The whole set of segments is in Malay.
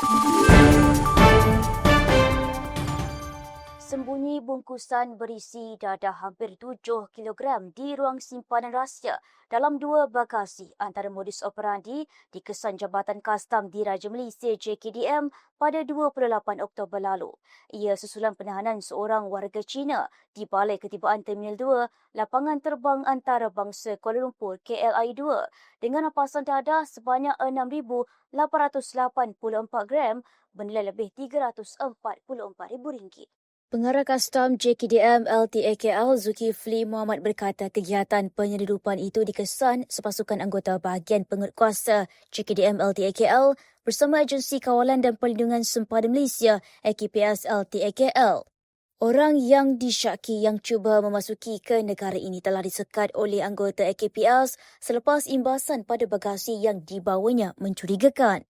thank you Bungkusan berisi dadah hampir 7 kg di ruang simpanan rahsia dalam dua bagasi antara modus operandi dikesan Jabatan Kastam Diraja Malaysia JKDM pada 28 Oktober lalu. Ia susulan penahanan seorang warga Cina di Balai Ketibaan Terminal 2, lapangan terbang antarabangsa Kuala Lumpur KLI 2 dengan rapasan dadah sebanyak 6,884 gram bernilai lebih RM344,000. Pengarah Kastam JKDM LTAKL Zulkifli Muhammad berkata kegiatan penyeludupan itu dikesan sepasukan anggota bahagian penguatkuasa JKDM LTAKL bersama Agensi Kawalan dan Perlindungan Sempadan Malaysia AKPS LTAKL. Orang yang disyaki yang cuba memasuki ke negara ini telah disekat oleh anggota AKPS selepas imbasan pada bagasi yang dibawanya mencurigakan.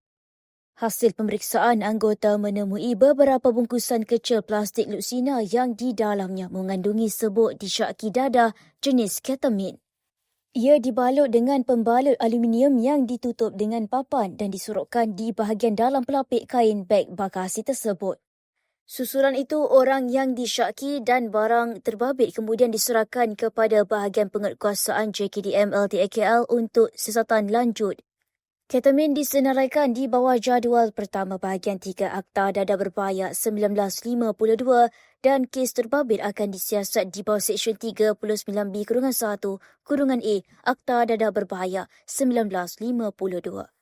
Hasil pemeriksaan anggota menemui beberapa bungkusan kecil plastik luksina yang di dalamnya mengandungi sebut disyaki dadah jenis ketamin. Ia dibalut dengan pembalut aluminium yang ditutup dengan papan dan disorokkan di bahagian dalam pelapik kain beg bagasi tersebut. Susulan itu orang yang disyaki dan barang terbabit kemudian diserahkan kepada bahagian penguatkuasaan JKDM LTAKL untuk siasatan lanjut Ketamin disenaraikan di bawah jadual pertama bahagian 3 Akta Dada Berbahaya 1952 dan kes terbabit akan disiasat di bawah Seksyen 39B-1 Kurungan A Akta Dada Berbahaya 1952.